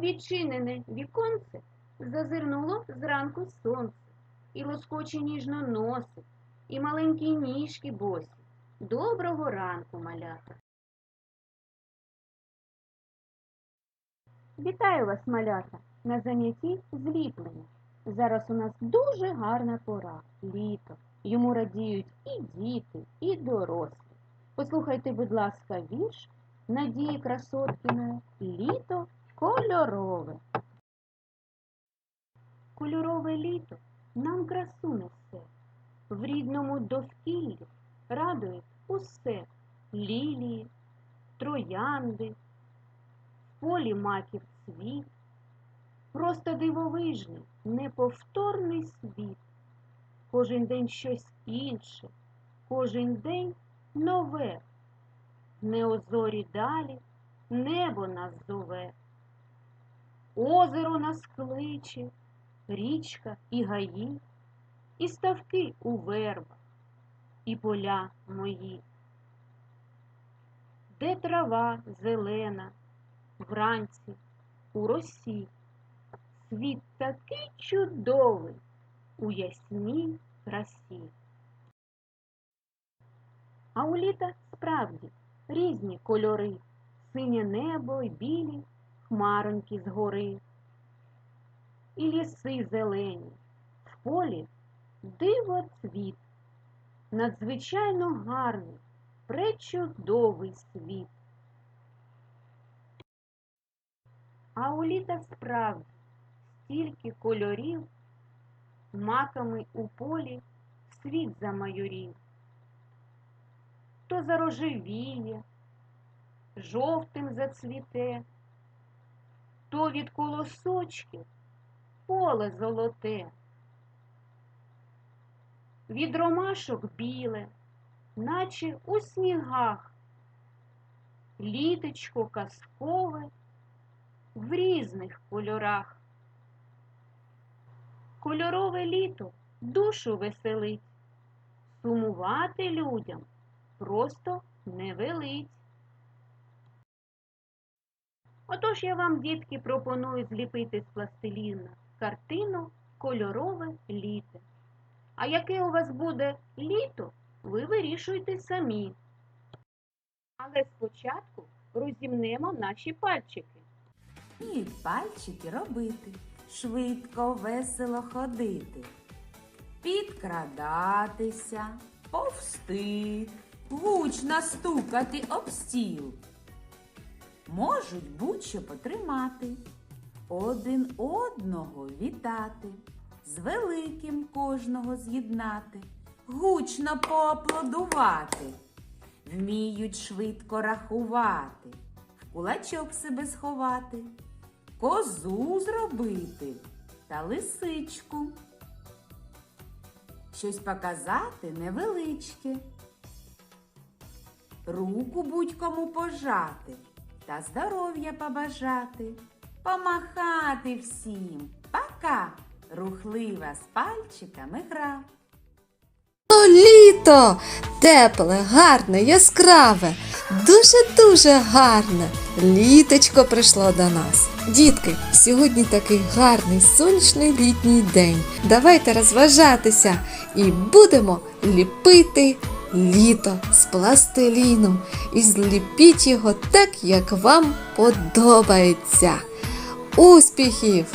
Відчинене віконце зазирнуло зранку сонце, і лоскоче ніжно носик, і маленькі ніжки босі. Доброго ранку, малята! Вітаю вас, малята, на занятті зліплення. Зараз у нас дуже гарна пора, літо. Йому радіють і діти, і дорослі. Послухайте, будь ласка, вірш Надії Красоткіної Літо кольорове. Кольорове літо нам красу несе, в рідному довкіллі радує усе лілії, троянди, в полі маків цвіт, просто дивовижний, неповторний світ. Кожен день щось інше, кожен день нове. Неозорі далі небо нас зове. Озеро нас кличе, річка і гаї, і ставки у вербах, і поля мої. Де трава зелена, вранці у росі, світ такий чудовий у ясній красі. А у літа справді різні кольори, синє небо й білі хмароньки згори. І ліси зелені, в полі диво цвіт, надзвичайно гарний, пречудовий світ. А у літа справді стільки кольорів, маками у полі світ замайорів. То зарожевіє, жовтим зацвіте, то від колосочків поле золоте, від ромашок біле, наче у снігах, літочко казкове в різних кольорах. Кольорове літо душу веселить, сумувати людям просто не велить. Отож я вам, дітки, пропоную зліпити з пластиліна картину кольорове літо. А яке у вас буде літо, ви вирішуйте самі. Але спочатку розімнемо наші пальчики. Вміють пальчики робити, швидко, весело ходити, підкрадатися, повсти, гучно стукати об стіл. Можуть будь-що потримати, один одного вітати, з великим кожного з'єднати, гучно поаплодувати, вміють швидко рахувати, в кулачок себе сховати, козу зробити та лисичку. Щось показати невеличке. Руку будь-кому пожати та здоров'я побажати, помахати всім. Пока! Рухлива з пальчиками гра. О, літо! Тепле, гарне, яскраве, дуже-дуже гарне. Літочко прийшло до нас. Дітки, сьогодні такий гарний сонячний літній день. Давайте розважатися і будемо ліпити літо з пластиліном і зліпіть його так, як вам подобається. Успіхів!